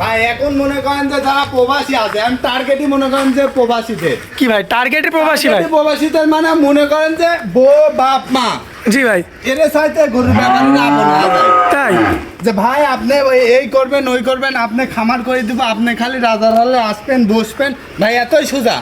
ভাই এখন মনে করেন যে যারা প্রবাসী আছে আমি টার্গেটই মনে করেন যে প্রবাসীদের। কি ভাই টার্গেটে প্রবাসী ভাই? টার্গেটই প্রবাসীদের মানে মনে করেন যে বউ বাপ মা। জি ভাই। এর সাথে গরুর ব্যাপারটা আপন হয়ে তাই? যে ভাই আপনি এই করবেন ওই করবেন আপনি খামার করে দিব আপনি খালি রাজার হলে আসবেন বসবেন। ভাই এতই সোজা।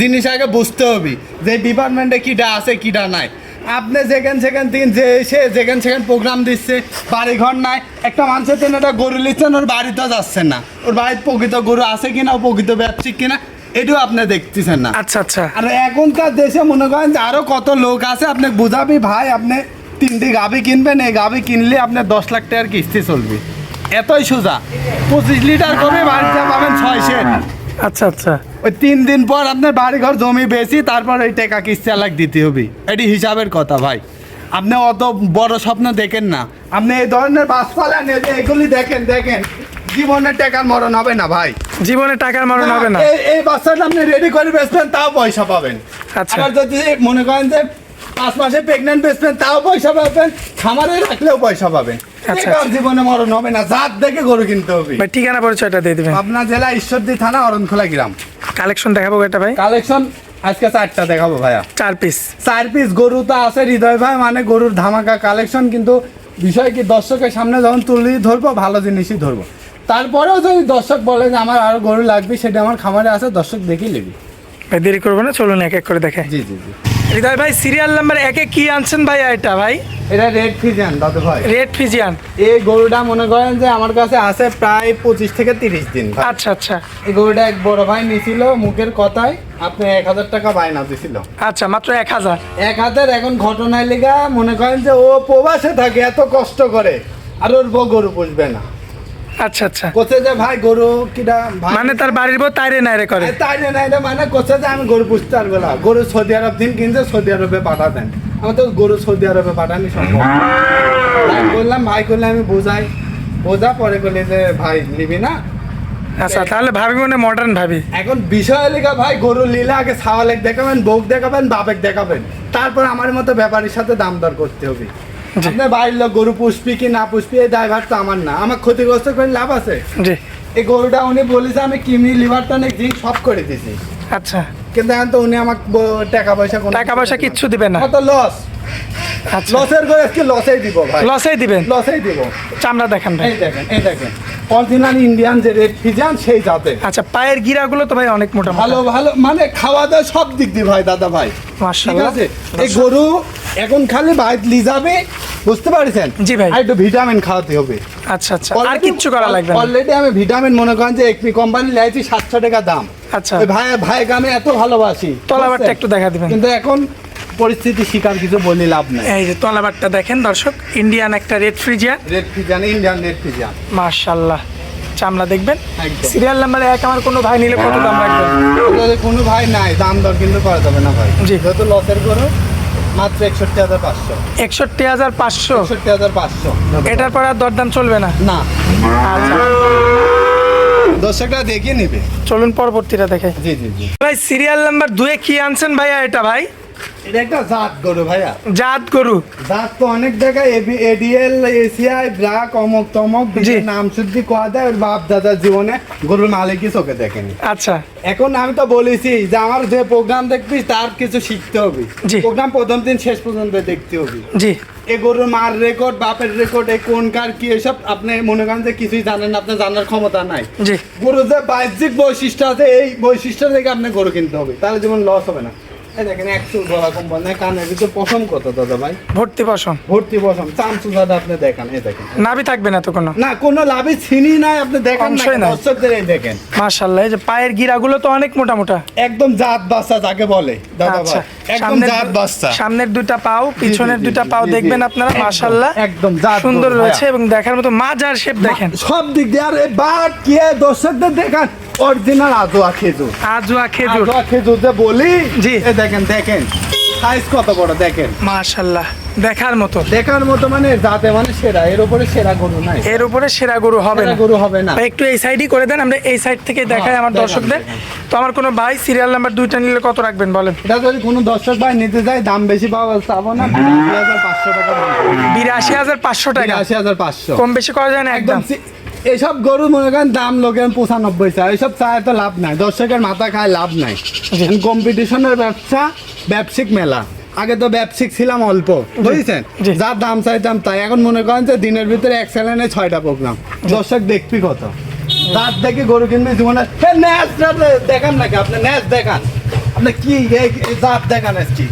জিনিস আগে বুঝতে হবে যে ডিপার্টমেন্টে কিটা আছে কিটা নাই। আপনি যেখান সেখান থেকে যে এসে যেখান সেখান প্রোগ্রাম দিচ্ছে বাড়ি ঘর নাই। একটা মানুষের জন্য একটা গরু নিচ্ছেন ওর বাড়িতে যাচ্ছেন না। ওর বাড়িতে প্রকৃত গরু আছে কিনা ও প্রকৃত ব্যবসিক কিনা এটাও আপনি দেখতেছেন না। আচ্ছা আচ্ছা। আর এখনকার দেশে মনে করেন যে আরও কত লোক আছে আপনি বুঝাবি ভাই আপনি তিনটি গাভি কিনবেন এই গাভি কিনলে আপনার দশ লাখ টাকার কিস্তি চলবে। এতই সোজা। পঁচিশ লিটার করে বাড়িতে পাবেন ছয় সেট। আচ্ছা আচ্ছা। ওই তিন দিন পর আপনার বাড়ি ঘর জমি বেশি তারপর ওই টাকা কিস্তি আলাক দিতে হবে। এটি হিসাবের কথা ভাই। আপনি অত বড় স্বপ্ন দেখেন না। আপনি এই ধরনের বাসপালা নিয়ে যে এগুলি দেখেন দেখেন জীবনের টাকার মরণ হবে না ভাই। জীবনে টাকার মরণ হবে না। এই এই বাচ্চাটা আপনি রেডি করে বেচবেন তাও পয়সা পাবেন। আচ্ছা। যদি মনে করেন যে পাঁচ মাসে প্রেগনেন্ট বেচবেন তাও পয়সা পাবেন খামারে রাখলেও পয়সা পাবেন। আচ্ছা, আচ্ছা। জীবনে মরণ হবে না জাত দেখে গরু কিনতে হবে। ঠিকানা পরিচয়টা দিয়ে দিবেন। আপনার জেলা ঈশ্বরদী থানা অরণখোলা গ্রাম। কালেকশন দেখাবো এটা ভাই? কালেকশন আজকে চারটা দেখাবো ভাইয়া। চার পিস চার পিস গরু তো আছে হৃদয় ভাই মানে গরুর ধামাকা কালেকশন কিন্তু বিষয় কি দর্শকের সামনে যখন তুলি ধরবো ভালো জিনিসই ধরবো। তারপরেও যদি দর্শক বলে যে আমার আরও গরু লাগবে সেটা আমার খামারে আছে দর্শক দেখেই নেবি। দেরি করব না চলুন এক এক করে দেখে জি জি জি। হৃদয় ভাই সিরিয়াল নাম্বার একে কি আনছেন ভাই এটা ভাই? এটা রেড ফিজিয়ান দাদু ভাই। রেড ফিজিয়ান এই গরুটা মনে করেন যে আমার কাছে আছে প্রায় পঁচিশ থেকে তিরিশ দিন আচ্ছা আচ্ছা। এই গরুটা এক বড় ভাই নিছিল মুখের কথায় আপনি এক হাজার টাকা বায়না দিছিল। আচ্ছা মাত্র এক হাজার। এক হাজার এখন ঘটনায় লেগা মনে করেন যে ও প্রবাসে থাকে এত কষ্ট করে আর ওর বউ গরু পুষবে না। আচ্ছা আচ্ছা। কোচে যে ভাই গরু কিটা মানে তার বাড়ির বউ তাইরে নাইরে করে? তাই না এটা মানে কোচে যে আমি গরু পুষতে পারব না। গরু সৌদি আরব দিন কিনছে সৌদি আরবে পাঠা দেন। তো গরু সৌদি আরবে পাঠানি সম্ভব। বললাম ভাই করলে আমি বোঝাই। বোঝা পরে করলে যে ভাই নিবি না? আচ্ছা তাহলে ভাবি মনে মডার্ন ভাবি। এখন বিষয় লেখা ভাই গরু লিলে আগে ছাওয়ালেক দেখাবেন বউক দেখাবেন বাপেক দেখাবেন। তারপর আমার মতো ব্যাপারীর সাথে দাম দর করতে হবে। আপনার বাড়ির লোক গরু পুষবি কি না পুষবি এই ড্রাইভার তো আমার না। আমার ক্ষতিগ্রস্ত করে লাভ আছে? জি। এই গরুটা উনি বলেছে আমি কিডনি লিভারটা নাকি সব করে দিছি। আচ্ছা। কিন্তু এখন তো উনি আমাকে টাকা পয়সা কোনো টাকা পয়সা কিচ্ছু দিবে না। কত লস আচ্ছা। লসের করে আজকে লসেই দিব ভাই। লসেই দিবেন? লসেই দিব। চামড়া দেখান ভাই। এই দেখেন এই দেখেন। অরিজিনাল ইন্ডিয়ান যে রেড ফিজান সেই জাতে আচ্ছা পায়ের গিরাগুলো তো ভাই অনেক মোটা ভালো ভালো। মানে খাওয়া দাওয়া সব দিক দিয়ে ভাই দাদা ভাই। ঠিক আছে? এই গরু এখন খালি বাইক লি যাবে বুঝতে পারছেন? জি ভাই। আর একটু ভিটামিন খাওয়াতে হবে। আচ্ছা আচ্ছা। আর কিচ্ছু করা লাগবে না। অলরেডি আমি ভিটামিন মনে করেন যে একটি কোম্পানি লাইছি সাতশো টাকা দাম। আচ্ছা। ভাই ভাইকে আমি এত ভালোবাসি তলাবারটা একটু দেখা দিবেন। কিন্তু এখন পরিস্থিতি শিকার কিছু বলি লাভ নাই। এই যে তলাবারটা দেখেন দর্শক ইন্ডিয়ান একটা red Friesian red Friesian Indian red Friesian মাশাল্লাহ চামড়া দেখবেন। সিরিয়াল নাম্বারে এক আমার কোনো ভাই নিলে কত দাম রাখবেন? কোনো ভাই নাই দাম দর কিন্তু করা যাবে না ভাই। জি। যেহেতু লসের গরু মাত্র একষট্টি হাজার পাঁচশো। একষট্টি হাজার পাঁচশো? একষট্টি হাজার পাঁচশো। এটার পর আর দরদাম চলবে না? না। আচ্ছা। দর্শকরা দেখিয়ে নিবে। চলুন পরবর্তীটা দেখে। জি জি জি। ভাই সিরিয়াল নাম্বার দুয়ে কি আনছেন ভাইয়া এটা ভাই? এটা একটা জাত গরু ভাইয়া। জাত গরু। জাত তো অনেক জায়গায় এডিএল এসিআই ব্রাক অমক তমক নাম শুদ্ধি কোয়া দেয় ওর বাপ দাদার জীবনে গরুর মালিকই চোখে দেখেনি। আচ্ছা। এখন আমি তো বলেছি যে আমার যে প্রোগ্রাম দেখবি তার কিছু শিখতে হবে। প্রোগ্রাম প্রথম দিন শেষ পর্যন্ত দেখতে হবে। জি। এই গরুর মার রেকর্ড বাপের রেকর্ড এই কোন কার কি এসব আপনি মনে করেন যে কিছুই জানেন না আপনার জানার ক্ষমতা নাই। গরুর যে বাহ্যিক বৈশিষ্ট্য আছে এই বৈশিষ্ট্য থেকে আপনি গরু কিনতে হবে তাহলে যেমন লস হবে না। দেখেন এক চুল গলা কোম্পানি কানের ভিতরে পশম কত দাদা ভাই? ভর্তি পশম। ভর্তি পশম। চামচু দাদা আপনি দেখান এই দেখেন। নাভি থাকবে না তো কোনো? না কোনো লাভই ছিনি নাই আপনি দেখেন না দর্শকদের এই দেখেন। মাশাল্লাহ এই যে পায়ের গিরাগুলো তো অনেক মোটা মোটা একদম জাত বাচ্চা যাকে বলে দাদা আচ্ছা ভাই একদম সামনের জাত বাচ্চা। সামনের দুইটা পাও পিছনের জি, দুইটা পাও। দেখবেন আপনারা মাশাল্লাহ একদম জাত সুন্দর রয়েছে এবং দেখার মতো মাজার শেপ দেখেন। সব দিক দিয়ে আর বাট কে দর্শকদের দেখান। অরিজিনাল আজোয়া খেজুর। আজুয়া খেজুর। আজোয়া খেজুর যে বলি জি। দেখেন দেখেন। সাইজ কত বড় দেখেন। মাশাল্লাহ দেখার মতো। দেখার মতো মানে যাতে মানে সেরা এর উপরে সেরা গরু নাই। এর উপরে সেরা গরু হবে না। গরু হবে না। একটু এই সাইডই করে দেন আমরা এই সাইড থেকে দেখাই হ্যাঁ, আমার দর্শকদের। তো আমার কোনো ভাই সিরিয়াল নাম্বার দুইটা নিলে কত রাখবেন বলেন? এটা যদি কোনো দর্শক ভাই নিতে যায় দাম বেশি পাওয়া চাবো না দুই হাজার পাঁচশো টাকা বিরাশি হাজার পাঁচশো টাকা। আশি হাজার পাঁচশো। কম বেশি করা যায় না একদম এইসব গরু মনে করেন দাম লোকের পঁচানব্বই চায়। এইসব চায় তো লাভ নাই। দর্শকের মাথা খায় লাভ নাই। কম্পিটিশনের ব্যবসা ব্যবসায়িক মেলা। আগে তো ব্যবসায়িক ছিলাম অল্প বুঝেছেন। যার দাম চাইতাম তাই। এখন মনে করেন যে দিনের ভিতরে এক স্যালেনে ছয়টা প্রোগ্রাম দর্শক দেখবি কত। তার থেকে গরু কিনবে জীবনে। দেখান নাকি আপনি? ন্যাচ দেখান। আপনি কি জাত দেখান আজকে?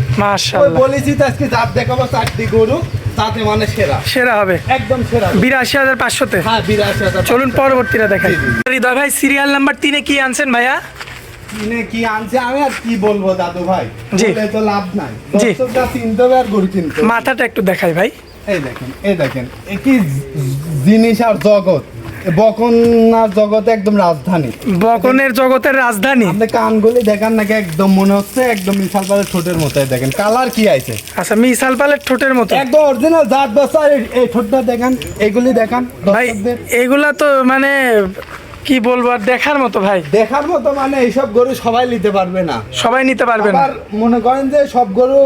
বলেছি তো আজকে জাত দেখাবো চারটি গরু। তাতে মানে সেরা। সেরা হবে। একদম সেরা বিরাশি হাজার পাঁচশোতে। হ্যাঁ বিরাশি হাজার চলুন পরবর্তীটা দেখাই। হৃদয় ভাই সিরিয়াল নাম্বার তিনে কি আনছেন ভাইয়া? কিনে কি আনছে? আমি আর কি বলব দাদু ভাই। বলে তো লাভ নাই। দর্শকরা চিনতে হবে আর গরু হবে। মাথাটা একটু দেখাই ভাই। এই দেখেন এই দেখেন। জিনিস আর জগৎ। বকনার জগৎ একদম রাজধানী। বকনের জগতের রাজধানী? আপনি কানগুলি দেখান নাকি একদম মনে হচ্ছে একদম মিশাল পালের ঠোঁটের মতো দেখেন। কালার কি আছে আচ্ছা মিসাল পালের ঠোঁটের মতো। একদম অরিজিনাল জাত বাচ্চা এই- ঠোঁটটা দেখান এগুলি দেখান ভাই এগুলা তো মানে কি বলব আর দেখার মতো ভাই। দেখার মতো মানে এইসব গরু সবাই নিতে পারবে না। সবাই নিতে পারবে না। আবার মনে করেন যে সব গরু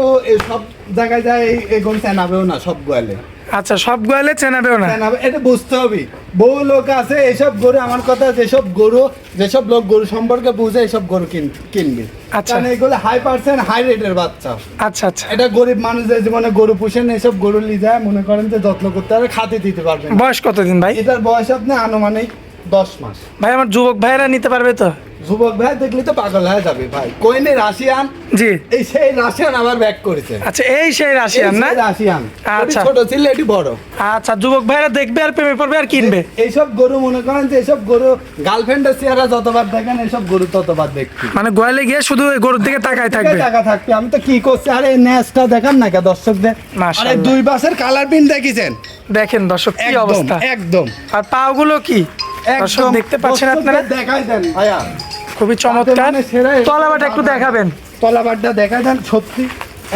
সব জায়গায় যায় এই- এই গরু চেনাবেও না সব গোয়ালে। আচ্ছা সব গোয়ালে চেনাবেও না। এটা বুঝতে হবে। বহু লোক আছে এইসব গরু আমার কথা যেসব গরু যেসব লোক গরু সম্পর্কে বুঝে এইসব গরু কিন- কিনবে। আচ্ছা। এগুলো হাই পার্সেন্ট হাই রেটের বাচ্চা। আচ্ছা আচ্ছা। এটা গরিব মানুষদের জীবনে গরু পুষেন এইসব গরু লি যায় মনে করেন যে যত্ন করতে হবে খাতে দিতে পারবেন বয়স কতদিন ভাই? এটার বয়স আপনি আনুমানিক দশ মাস। ভাই আমার যুবক ভাইয়েরা নিতে পারবে তো? যুবক ভাই দেখলে তো পাগল হয়ে যাবে ভাই। কইনে রাশিয়ান? জি। এই সেই রাশিয়ান আবার ব্যাক করেছে। আচ্ছা এই সেই রাশিয়ান না? রাশিয়ান। আচ্ছা। ছোট ছিল এটি বড়। আচ্ছা যুবক ভাইয়েরা দেখবে আর প্রেমে পড়বে আর কিনবে। এইসব গরু মনে করেন যে এইসব গরু গার্লফ্রেন্ডের চেহারা যতবার দেখেন এইসব গরু ততবার দেখছি। মানে গোয়ালে গিয়ে শুধু ওই গরুর দিকে তাকায় থাকবে। টাকা থাকবে। আমি তো কি করছি? আরে এই ন্যাসটা দেখান না কে দর্শকদের? আরে দুই বাসের কালার প্রিন্ট দেখিছেন? দেখেন দর্শক কি অবস্থা। একদম। আর পাগুলো কি? দর্শক দেখতে পাচ্ছেন আপনারা? দেখাই দেন ভাইয়া। খুবই চমৎকার। মানে তলাবাটা একটু দেখাবেন। তলাবারটা দেখা যান সত্যি।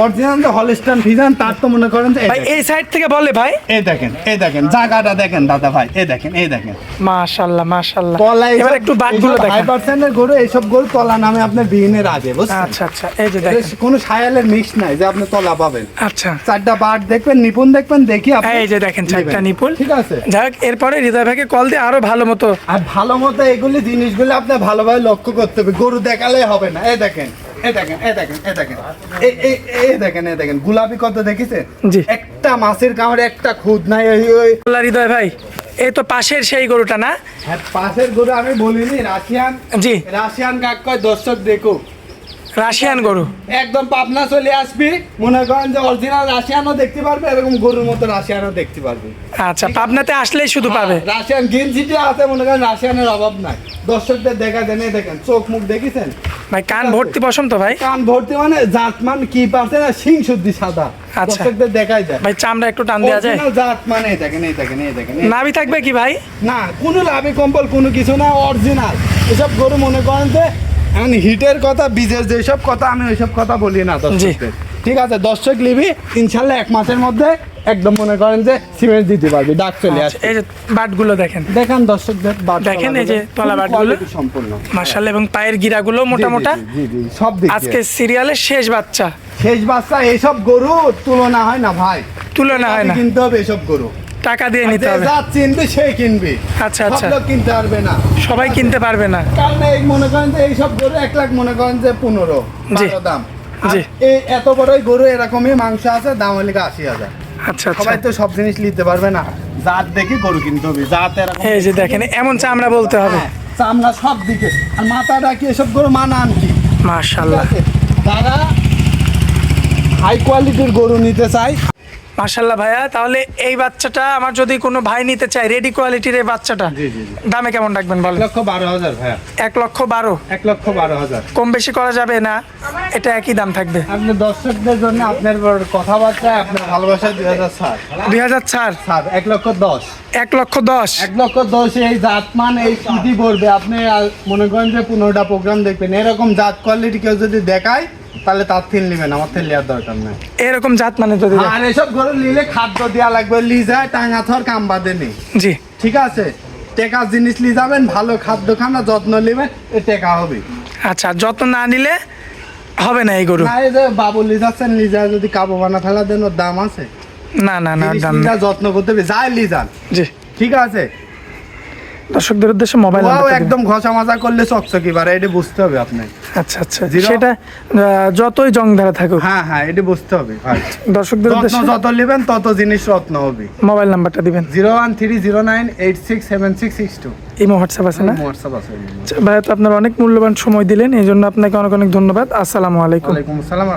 অরিজিনাল যে হলিস্টান ফিজান তার তো মনে করেন ভাই এই সাইড থেকে বলে ভাই। এই দেখেন এই দেখেন জায়গাটা দেখেন দাদা ভাই এই দেখেন এই দেখেন। মাশাআল্লাহ মাশাআল্লাহ তলায় এবার একটু বাটগুলো হাই দেখেন। পার্সেন্টের গরু এইসব গরু তলা নামে আপনার বিহীনের আগে বুঝছেন? আচ্ছা আচ্ছা এই যে দেখেন। কোনো সায়ালের মিক্স নাই যে আপনি তলা পাবেন। আচ্ছা। চারটা বাট দেখবেন নিপুণ দেখবেন দেখি আপনি এই যে দেখেন চারটা। নিপুল ঠিক আছে। যাই হোক এরপরে হৃদয় ভাইকে কল দিয়ে আরও ভালো মতো আর ভালো মতো এগুলি জিনিসগুলো আপনি ভালোভাবে লক্ষ্য করতে হবে। গরু দেখালে হবে না। এই দেখেন। এই দেখেন দেখেন গোলাপি কত দেখেছে? জি। একটা মাছের কামড়ে একটা খুদ নাই ওই হৃদয় ভাই এই তো পাশের সেই গরুটা না? হ্যাঁ, পাশের গরু আমি বলিনি রাশিয়ান। জি। রাশিয়ান কাক কয় দর্শক দেখুক। রাশিয়ান গরু। একদম পাবনা চলে আসবি মনে করেন যে অরিজিনাল রাশিয়ানও দেখতে পারবে এরকম গরুর মতো রাশিয়ানও দেখতে পারবে। আচ্ছা পাবনাতে আসলেই শুধু পাবে? রাশিয়ান গ্রিন সিটি আছে মনে করেন রাশিয়ানের অভাব নাই। দর্শকদের দেখা দেন দেখেন চোখ মুখ দেখেছেন? ভাই কান ভর্তি বসন্ত ভাই। কান ভর্তি মানে জাতমান কি পারছে না সিং শুদ্ধি সাদা। আচ্ছা। দর্শকদের দেখাই যায়। ভাই চামড়া একটু টান দেওয়া যায়? জাত মানে এই দেখেন এই দেখেন এই দেখেন নাভি থাকবে কি ভাই? না কোনো লাভে কম্বল কোনো কিছু না অরিজিনাল এসব গরু মনে করেন যে এখন হিটের কথা বীজের যেসব কথা আমি ওইসব কথা বলি না দর্শকদের। ঠিক আছে দর্শক লিবি ইনশাল্লাহ এক মাসের মধ্যে একদম মনে করেন যে সিমেন্ট দিতে পারবি ডাক চলে আচ্ছা, আসবে। এই যে বাটগুলো দেখেন। দেখান দর্শকদের বাট দেখেন এই যে তলা বাটগুলো। সম্পূর্ণ। মার্শাল এবং পায়ের গিরাগুলো মোটা মোটা জি, জি, জি, সব দিক আজকে সিরিয়ালের শেষ বাচ্চা। শেষ বাচ্চা এইসব গরু তুলনা হয় না ভাই। তুলনা হয় না। কিনতে হবে এসব গরু। টাকা দিয়ে নিতে হবে। যা চিনবে সেই কিনবে। আচ্ছা, আচ্ছা। কিনতে পারবে না। সবাই কিনতে পারবে না। কারণ এই মনে করেন যে এইসব গরু এক লাখ মনে করেন যে পনেরো। দাম। জি। এই এত বড়ই গরু এরকমই মাংস আছে দাম হলে আশি হাজার। আচ্ছা আচ্ছা। সবাই তো সব জিনিস নিতে পারবে না। জাত দেখে গরু কিনতে হবে। জাত এরকম এই যে দেখেন এমন চামড়া বলতে হবে। হ্যাঁ, চামড়া সব দিকে। আর মাথাটা কি এসব গরু মানান কি? আছে? যারা হাই কোয়ালিটির গরু নিতে চায় মার্শাল্লাহ ভাইয়া তাহলে এই বাচ্চাটা আমার যদি কোনো ভাই নিতে চায় রেডি কোয়ালিটির এই বাচ্চাটা। দামে কেমন রাখবেন বলেন? লক্ষ বারো হাজার ভাইয়া। এক লক্ষ বারো? এক লক্ষ বারো হাজার। কম বেশি করা যাবে না এটা একই দাম থাকবে। আপনি দর্শকদের জন্য আপনার কথাবার্তা আপনার ভালোবাসায় দুই হাজার ষাট দুই হাজার চার ষাট এক লক্ষ দশ। এক লক্ষ দশ? এক লক্ষ দশ এই জাতমান এই স্মৃতি পড়বে। আপনি মনে করেন যে পনেরোটা প্রোগ্রাম দেখবেন। এরকম জাত কোয়ালিটি কেউ যদি দেখায় তাহলে তার থিল নেবেন আমার নেওয়ার দরকার নেই। এরকম জাত মানে যদি আর এসব গরু নিলে খাদ্য দেওয়া লাগবে লিজায় টাঙা থর কাম বাদে নেই। জি। ঠিক আছে? টেকা জিনিস লি যাবেন ভালো খাদ্য খানা যত্ন নেবেন এ টেকা হবে। আচ্ছা যত্ন না নিলে হবে না এই গরু? না এই যে বাবু লিজাচ্ছেন লিজায় যদি কাবু বানা ফেলা দেন ওর দাম আছে। না না না দাম যত্ন করতে হবে যাই লিজান। জি। ঠিক আছে? দর্শকদের উদ্দেশ্যে মোবাইল একদম ঘষা মাজা করলে চকচকি এটা বুঝতে হবে আপনাকে। আচ্ছা আচ্ছা। সেটা যতই জং ধরা থাকুক। হ্যাঁ হ্যাঁ এটা বুঝতে হবে দর্শকদের উদ্দেশ্যে যত নেবেন তত জিনিস রত্ন হবে। মোবাইল নাম্বারটা দিবেন। Zero one three zero nine eight six seven six six two imo WhatsApp আছে না? হোয়াটসঅ্যাপ আছে আচ্ছা, ভাইয়া তো আপনার অনেক মূল্যবান সময় দিলেন এই জন্য আপনাকে অনেক অনেক ধন্যবাদ। আসসালামু আলাইকুম। ওয়ালাইকুম আসসালাম